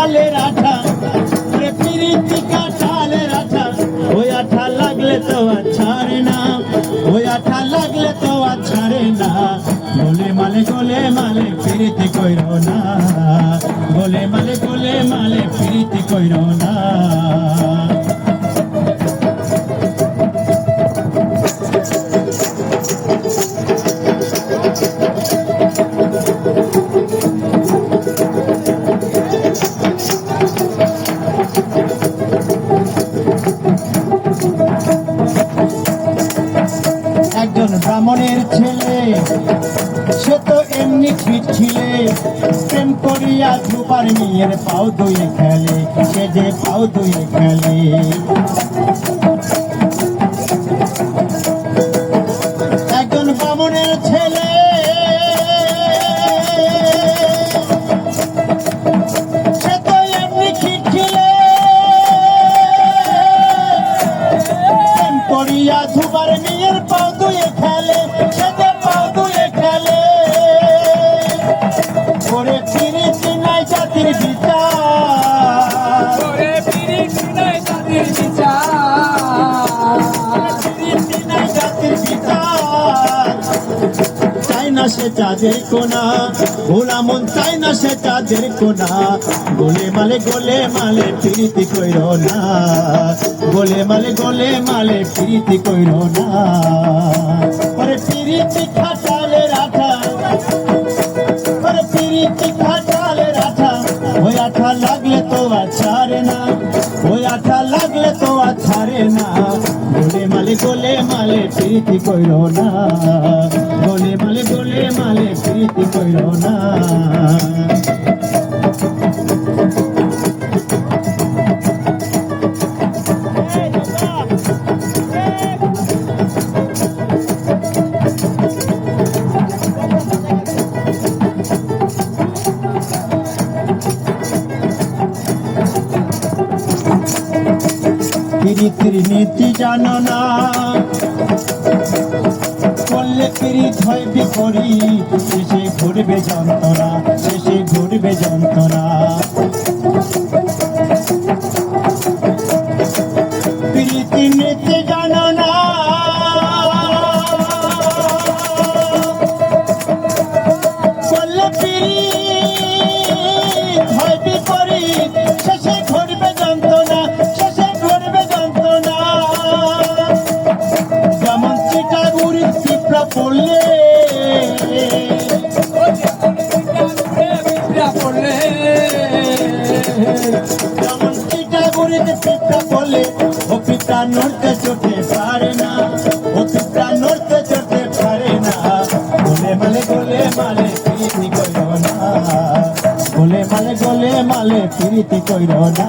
কালের আঠা ওরে পিরিতি কাঁঠালের আঠা। ওই আঠা লাগলে তো আর ছাড়ে না, ওই আঠা লাগলে তো আর ছাড়ে না। গোলে মালে গোলে মালে পিরিতি কইর না, গোলে মালে গোলে মালে পিরিতি কইর না। সে তো এমনি ঠিক ছিলে প্রেম করিয়া ধুপার মেয়ের পাও দুয়ে খেলে, সে যে পাও দুয়ে খেলে। একজন ব্রাহ্মণের ছেলে। করিয়া ধুবার মেয়ের পাও না সে চাঁদের কোনা ভোলা মন চাই না সে চাঁদের কোনা গোলে মালে গোলে মালে ফিরিতি কইর না গোলে মালে গোলে মালে ফিরিতি কইর না পরে ফিরিতি খাটালে রাঠা পরে ফিরিতি খাটালে রাঠা ওই আঠা লাগলে তো আর ছাড়ে না ওই আঠা লাগলে প্রীতি কইর না। গোলে মালে গোলে মালে প্রীতি কইর না। প্রীতির নীতি জানো না। করলে প্রীত হয় বিপরী শেষে ঘুরবে যন্ত্রণা শেষে ঘুরবে যন্ত্রণা। প্রীতি নীতি জানো না। করলে প্রীত হয় বিপরীত। পড়লে পড়লে যেমন চিটাগুড়িতে পিঁপড়া পড়লে ও পিঁপড়া নড়তে চোখে পারে না, ও পিঁপড়া নড়তে চোখে পারে না। গোলে মালে গোলে মালে প্রীতি কইর না প্রীতি কইর না।